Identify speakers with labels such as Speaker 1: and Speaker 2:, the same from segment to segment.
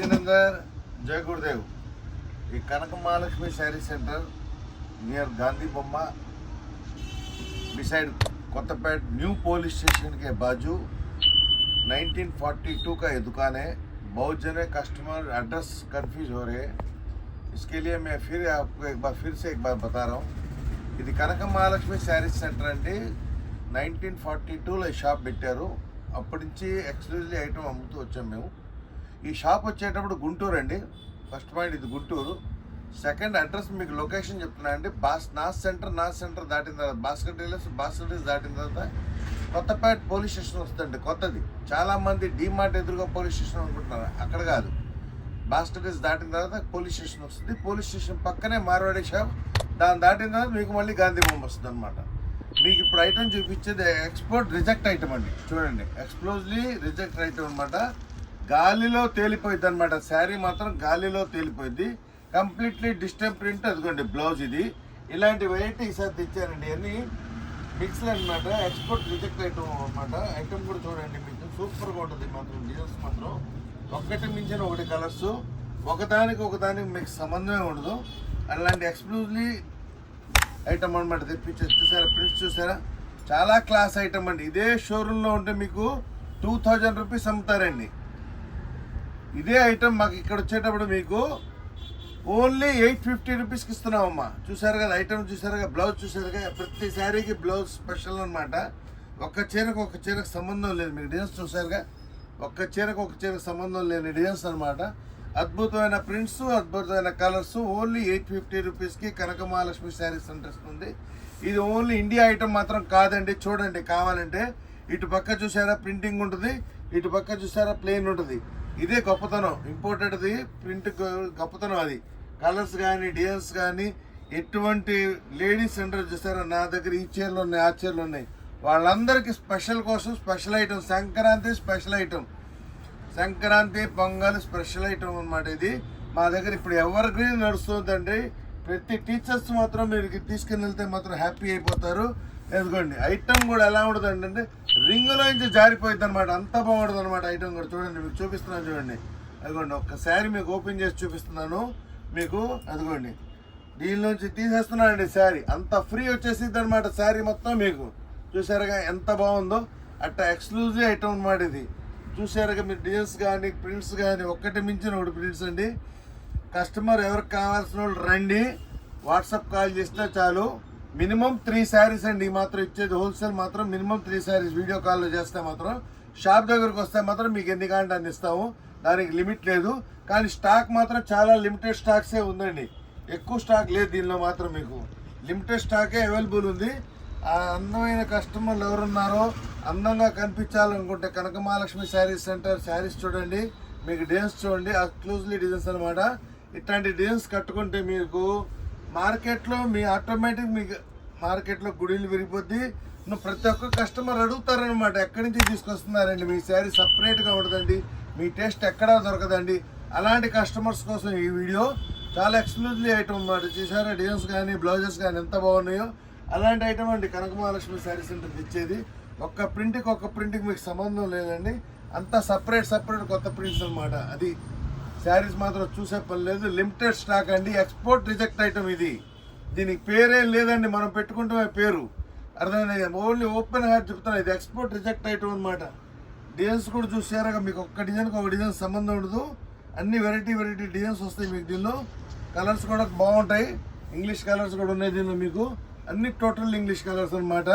Speaker 1: విజయనగర్ జయ గురుదేవ్ ఈ కనక Mahalakshmi sari centre near Gandhi బొమ్మ beside Kothapet new police station के बाजू 1942 का ये दुकान है बहुत जने कस्टमर एड्रेस कंफ्यूज हो रहे हैं इसके लिए मैं फिर आपको एक बार फिर से एक बार बता रहा हूँ ఇది కనక మహాలక్ష్మి శారీస్ సెంటర్ అండి నైన్టీన్ ఫార్టీ టూలో ఈ షాప్ పెట్టారు అప్పటి నుంచి ఎక్స్క్లూజివ్ ఐటమ్ అమ్ముతూ వచ్చాం మేము ఈ షాప్ వచ్చేటప్పుడు గుంటూరు అండి. ఫస్ట్ పాయింట్ ఇది గుంటూరు. సెకండ్ అడ్రస్ మీకు లొకేషన్ చెప్తున్నా అండి. బాస్ నాస్ సెంటర్ నాస్ సెంటర్ దాటిన తర్వాత భాస్కర్ డీలర్స్ భాస్కర్ డీలర్స్ దాటిన తర్వాత కొత్తపేట పోలీస్ స్టేషన్ వస్తుందండి కొత్తది. చాలా మంది డీమార్ట్ ఎదురుగా పోలీస్ స్టేషన్ అనుకుంటున్నారు. అక్కడ కాదు. భాస్కర్ డీలర్స్ దాటిన తర్వాత పోలీస్ స్టేషన్ వస్తుంది. పోలీస్ స్టేషన్ పక్కనే మార్వాడి షాప్. దాన్ని దాటిన తర్వాత మీకు మళ్ళీ గాంధీ బొమ్మ వస్తుంది అనమాట మీకు ఇప్పుడు ఐటమ్ చూపించేది ఎక్స్పోర్ట్ రిజెక్ట్ ఐటమ్ అండి. చూడండి. ఎక్స్ప్లోజ్లీ రిజెక్ట్ ఐటమ్ అనమాట గాలిలో తేలిపోయింది అనమాట శారీ మాత్రం గాలిలో తేలిపోయింది కంప్లీట్లీ డిస్టెంప్ ప్రింట్ అదిగోండి బ్లౌజ్ ఇది. ఇలాంటి వెరైటీ ఈసారి తెచ్చానండి. అన్ని మిక్స్లు అనమాట ఎక్స్పోర్ట్ రిజెక్ట్ ఐటమ్ అనమాట ఐటమ్ కూడా చూడండి మీకు. సూపర్గా ఉంటుంది మాత్రం డిజైన్స్ మాత్రం. ఒక్కటి మించిన ఒకటి కలర్స్ ఒకదానికి ఒకదానికి మీకు సంబంధమే ఉండదు. అలాంటి ఎక్స్క్లూజివ్లీ ఐటమ్ అనమాట తెప్పించి చూసారా ప్రింట్స్ చూసారా? చాలా క్లాస్ ఐటమ్ అండి. ఇదే షోరూంలో ఉంటే మీకు టూ థౌజండ్ రూపీస్ అమ్ముతారండి. ఇదే ఐటమ్ మాకు ఇక్కడ వచ్చేటప్పుడు మీకు ఓన్లీ ఎయిట్ ఫిఫ్టీ రూపీస్కి ఇస్తున్నామమ్మా. చూసారు కదా ఐటమ్ చూసారు కదా బ్లౌజ్ చూసారు కదా ప్రతి శారీకి బ్లౌజ్ స్పెషల్ అనమాట ఒక్క చీరకు ఒక చీరకు సంబంధం లేదు మీకు డిజైన్స్ చూసారుగా ఒక్క చీరకు ఒక చీరకు సంబంధం లేని డిజైన్స్ అనమాట అద్భుతమైన ప్రింట్స్ అద్భుతమైన కలర్స్ ఓన్లీ ఎయిట్ ఫిఫ్టీ రూపీస్కి కనక మహాలక్ష్మి శారీస్ అనిపిస్తుంది ఇది ఓన్లీ ఇండియా ఐటమ్ మాత్రం కాదండి చూడండి కావాలంటే. ఇటు పక్క చూసారా ప్రింటింగ్ ఉంటుంది. ఇటు పక్క చూసారా ప్లెయిన్ ఉంటుంది. ఇదే గొప్పతనం. ఇంపోర్టెడ్ది ప్రింట్ గొప్పతనం అది. కలర్స్ కానీ డిజైన్స్ కానీ ఎటువంటి లేడీస్ సెంటర్ చూస్తారో నా దగ్గర ఈ చీరలు ఉన్నాయి ఆ చీరలు ఉన్నాయి. వాళ్ళందరికీ స్పెషల్ కోసం special item Sankranti special item Sankranti Pongal special item అన్నమాట ఇది. మా దగ్గర ఇప్పుడు ఎవర్ గ్రీన్ నడుస్తుందండి ప్రతి టీచర్స్ మాత్రం మీరు తీసుకుని వెళ్తే మాత్రం హ్యాపీ అయిపోతారు. ఎందుకోండి? ఐటమ్ కూడా ఎలా ఉంటుంది అంటే రింగులో నుంచి జారిపోయింది అనమాట అంత బాగుంటుంది అనమాట ఐటమ్ కూడా. చూడండి మీకు చూపిస్తున్నాను చూడండి. అదిగోండి ఒక్కసారి మీకు ఓపెన్ చేసి చూపిస్తున్నాను. మీకు అదిగోండి. దీనిలోంచి తీసేస్తున్నానండి శారీ. అంత ఫ్రీ వచ్చేసిద్ది అనమాట శారీ మొత్తం మీకు. చూసారుగా ఎంత బాగుందో. అట్ట ఎక్స్క్లూజివ్ ఐటమ్ అనమాట ఇది. చూసారుగా మీరు డిజైన్స్ కానీ ప్రింట్స్ కానీ ఒక్కటి మించిన ఒకటి ప్రింట్స్ అండి. కస్టమర్ ఎవరికి కావాల్సిన వాళ్ళు రండి. వాట్సాప్ కాల్ చేస్తే చాలు. మినిమం త్రీ శారీస్ అండి ఈ మాత్రం ఇచ్చేది హోల్సేల్ మాత్రం మినిమం త్రీ శారీస్ వీడియో కాల్లో చేస్తే మాత్రం షాప్ దగ్గరకు వస్తే మాత్రం మీకు ఎన్ని కాంటే అన్ని ఇస్తాము. దానికి లిమిట్ లేదు. కానీ స్టాక్ మాత్రం చాలా లిమిటెడ్ స్టాక్సే ఉందండి. ఎక్కువ స్టాక్ లేదు దీనిలో మాత్రం మీకు. లిమిటెడ్ స్టాకే అవైలబుల్ ఉంది. ఆ అందమైన కస్టమర్లు ఎవరున్నారో అందంగా కనిపించాలనుకుంటే కనక మహాలక్ష్మి శారీస్ సెంటర్ శారీస్ చూడండి. మీకు డిజైన్స్ చూడండి. ఎక్స్క్లూజివ్లీ డిజైన్స్ అనమాట ఇట్లాంటి డిజైన్స్ కట్టుకుంటే మీకు మార్కెట్లో మీ ఆటోమేటిక్ మీకు మార్కెట్లో గుడిలు విరిగిపోద్ది. నువ్వు ప్రతి ఒక్క కస్టమర్ అడుగుతారనమాట ఎక్కడి నుంచి తీసుకొస్తున్నారండి? మీ శారీ సపరేట్గా ఉండదండి మీ టేస్ట్ ఎక్కడా దొరకదండి. అలాంటి కస్టమర్స్ కోసం ఈ వీడియో చాలా ఎక్స్క్లూజివ్ ఐటమ్ అన్నమాట. చూసారా? డిజైన్స్ కానీ బ్లౌజెస్ కానీ ఎంత బాగున్నాయో. అలాంటి ఐటమ్ అండి కనక మహాలక్ష్మి శారీ సెంటర్ తెచ్చేది. ఒక్క ప్రింట్కి ఒక్క ప్రింట్కి మీకు సంబంధం లేదండి. అంతా సపరేట్ సపరేట్ కొత్త ప్రింట్స్ అన్నమాట. అది శారీస్ మాత్రం చూసే పని లేదు. లిమిటెడ్ స్టాక్ అండి. ఎక్స్పోర్ట్ రిజెక్ట్ ఐటమ్ ఇది. దీనికి పేరేం లేదండి. మనం పెట్టుకుంటామే పేరు. అర్థమైంది? ఓన్లీ ఓపెన్ హార్ట్ చెప్తాను ఇది ఎక్స్పోర్ట్ రిజెక్ట్ ఐటమ్ అనమాట డిజైన్స్ కూడా చూసారా మీకు ఒక్క డిజైన్కి ఒక డిజైన్ సంబంధం ఉండదు. అన్ని వెరైటీ వెరైటీ డిజైన్స్ వస్తాయి మీకు దీనిలో. కలర్స్ కూడా బాగుంటాయి. ఇంగ్లీష్ కలర్స్ కూడా ఉన్నాయి దీనిలో మీకు. అన్ని టోటల్ ఇంగ్లీష్ కలర్స్ అన్నమాట.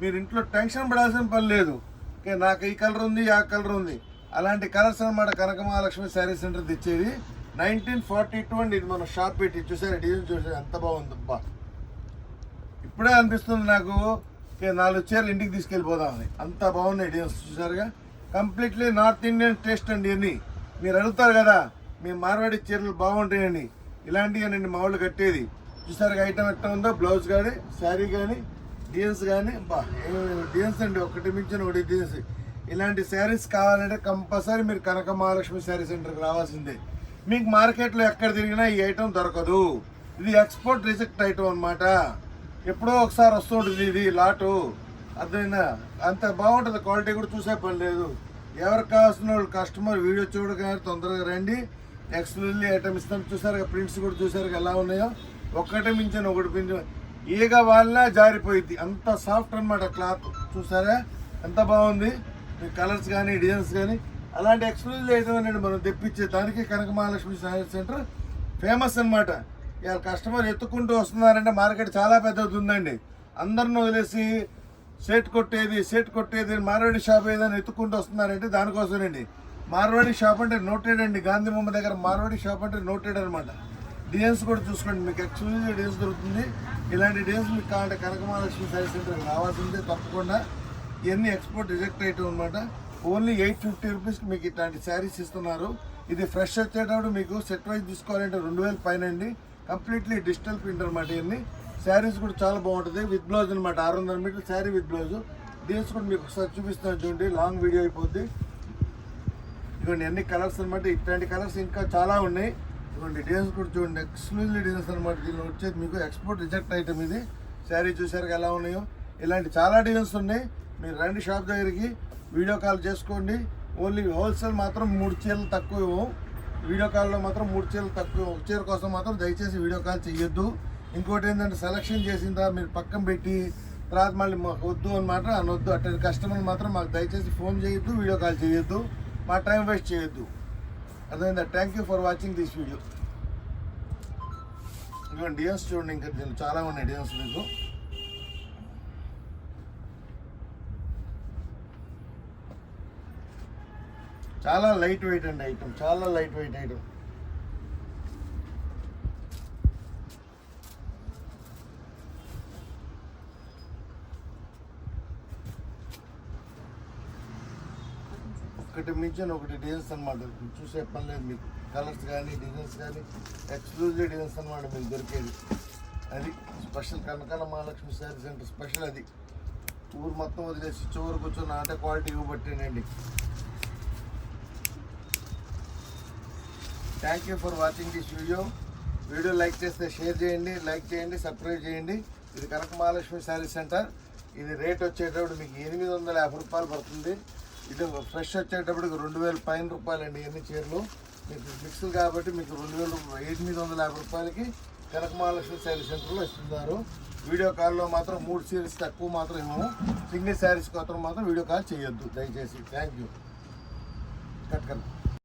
Speaker 1: మీరు ఇంట్లో టెన్షన్ పడాల్సిన పని లేదు. ఓకే నాకు ఈ కలర్ ఉంది ఆ కలర్ ఉంది. అలాంటి కలర్స్ అన్నమాట కనక మహాలక్ష్మి శారీ సెంటర్ తెచ్చేది. నైన్టీన్ ఫార్టీ టూ అండి ఇది మనం షాప్ పెట్టి చూసారు డిజైన్ చూసారు ఎంత బాగుంది అబ్బా. ఇప్పుడే అనిపిస్తుంది నాకు నాలుగు చీరలు ఇంటికి తీసుకెళ్ళిపోదామని. అంత బాగున్నాయి డిజైన్స్ చూసారుగా? కంప్లీట్లీ నార్త్ ఇండియన్ టేస్ట్ అండి ఇవన్నీ. మీరు అడుగుతారు కదా మీ మార్వాడి చీరలు బాగుంటాయండి ఇలాంటివి మా వాళ్ళు కట్టేది. చూసారుగా ఐటమ్ ఎట్లా ఉందో? బ్లౌజ్ కానీ శారీ కానీ డిజైన్స్ కానీ బా డిజైన్స్ అండి? ఒకటి మించిన ఒకటి డిజైన్స్ ఇలాంటి శారీస్ కావాలంటే కంపల్సరీ మీరు కనక మహాలక్ష్మి శారీ సెంటర్కి రావాల్సిందే. మీకు మార్కెట్లో ఎక్కడ తిరిగినా ఈ ఐటమ్ దొరకదు. ఇది ఎక్స్పోర్ట్ రిజెక్ట్ ఐటమ్ అనమాట ఎప్పుడో ఒకసారి వస్తుంటుంది ఇది లాటు. అర్థమైందా అంత బాగుంటుంది క్వాలిటీ కూడా చూసే పని లేదు. ఎవరికి కావాల్సిన వాళ్ళు కస్టమర్ వీడియో చూడగానే తొందరగా రండి. ఎక్స్క్లూజివ్లీ ఐటమ్ ఇస్తాం చూసారు ప్రింట్స్ కూడా చూసారు ఎలా ఉన్నాయో? ఒక్కటే మించిన ఒకటి మించిన. ఈగ వాళ్ళ జారిపోయింది అంత సాఫ్ట్ అనమాట క్లాత్ చూసారా? ఎంత బాగుంది. మీ కలర్స్ కానీ డిజైన్స్ కానీ అలాంటి ఎక్స్క్లూజివ్ ఐటమ్ అనేది మనం తెప్పించే దానికి కనక మహాలక్ష్మి సైన్స్ సెంటర్ ఫేమస్ అన్నమాట. ఇవాళ కస్టమర్ ఎత్తుకుంటూ వస్తున్నారంటే మార్కెట్ చాలా పెద్దది ఉందండి అందరిని వదిలేసి సెట్ కొట్టేది సెట్ కొట్టేది మార్వాడి షాప్ ఏదైనా ఎత్తుకుంటూ వస్తున్నారంటే దానికోసమేనండి. మార్వాడి షాప్ అంటే నోటెడ్ అండి. గాంధీ బొమ్మ దగ్గర మార్వాడి షాప్ అంటే నోటెడ్ అనమాట డిజైన్స్ కూడా చూసుకోండి మీకు ఎక్స్క్లూజివ్ డిజైన్స్ దొరుకుతుంది. ఇలాంటి డిజైన్స్ మీకు కావాలంటే కనకమహాలక్ష్మి సారీ సెంటర్ రావాల్సిందే తప్పకుండా. ఇవన్నీ ఎక్స్పోర్ట్ రిజెక్ట్ అయ్యటం అనమాట ఓన్లీ ఎయిట్ ఫిఫ్టీ రూపీస్కి మీకు ఇట్లాంటి శారీస్ ఇస్తున్నారు. ఇది ఫ్రెష్ వచ్చేటప్పుడు మీకు సెట్ వైజ్ తీసుకోవాలంటే రెండు వేల పైన అండి. కంప్లీట్లీ డిజిటల్ ప్రింట్ అనమాట ఇవన్నీ. శారీస్ కూడా చాలా బాగుంటుంది. విత్ బ్లౌజ్ అనమాట ఆరు వందల మీటర్లు శారీ విత్ బ్లౌజ్ డిజైన్స్ కూడా మీకు ఒకసారి చూపిస్తాను చూడండి. లాంగ్ వీడియో అయిపోద్ది. ఇదిగోండి అన్ని కలర్స్ అనమాట ఇట్లాంటి కలర్స్ ఇంకా చాలా ఉన్నాయి. ఇదిగోండి డిజైన్స్ కూడా చూడండి. ఎక్స్క్లూజివ్ డిజైన్స్ అనమాట దీనిలో వచ్చేది మీకు ఎక్స్పోర్ట్ రిజెక్ట్ ఐటమ్ ఇది. శారీ చూసారు ఎలా ఉన్నాయో. ఇలాంటి చాలా డిజైన్స్ ఉన్నాయి. మీరు రండి షాప్ దగ్గరికి వీడియో కాల్ చేసుకోండి. ఓన్లీ హోల్సేల్ మాత్రం మూడు చీరలు తక్కువ వీడియో కాల్లో మాత్రం మూడు చీరలు తక్కువ ఒక చీర కోసం మాత్రం దయచేసి వీడియో కాల్ చేయొద్దు ఇంకోటి ఏంటంటే సెలక్షన్ చేసిన తర్వాత మీరు పక్కన పెట్టి తర్వాత మళ్ళీ మాకు వద్దు అనమాట అనొద్దు. అటువంటి కస్టమర్ మాత్రం మాకు దయచేసి ఫోన్ చేయొద్దు వీడియో కాల్ చేయొద్దు మా టైం వేస్ట్ చేయొద్దు. అర్థమైందా? Thank you for watching this video ఇదిగోండి డిజైన్స్ చూడండి. ఇంకా చాలా ఉన్నాయి డిజైన్స్ మీకు. చాలా లైట్ వెయిట్ అండి ఐటమ్ చాలా లైట్ వెయిట్ ఐటమ్ ఒకటి మించిన ఒకటి డిజైన్స్ అనమాట చూసే పని లేదు మీకు. కలర్స్ కానీ డిజైన్స్ కానీ ఎక్స్క్లూజివ్ డిజైన్స్ అనమాట మీకు దొరికేది. అది special Kanakala Mahalakshmi saree centre special అది. ఊరు మొత్తం వదిలేసి చివరికి కూర్చొని ఆట quality ఇవ్వబట్టినండి. Thank you for watching this video video like చేస్తే షేర్ చేయండి లైక్ చేయండి సబ్స్క్రైబ్ చేయండి. ఇది కనక మహాలక్ష్మి శారీ సెంటర్. ఇది రేట్ వచ్చేటప్పుడు మీకు ఎనిమిది వందల యాభై రూపాయలు పడుతుంది. ఇది ఫ్రెష్ వచ్చేటప్పటికి రెండు వేల పైన రూపాయలు అండి ఎన్ని చీరలు. మీకు మిక్స్లు కాబట్టి మీకు రెండు వేల ఎనిమిది వందల యాభై రూపాయలకి కనక మహాలక్ష్మి శారీ సెంటర్లో ఇస్తున్నారు. వీడియో కాల్లో మాత్రం మూడు సీరీస్ తక్కువ మాత్రం ఇవ్వము. సింగిల్ శారీస్ మాత్రం మాత్రం వీడియో కాల్ చేయొద్దు. దయచేసి. Thank you cut cut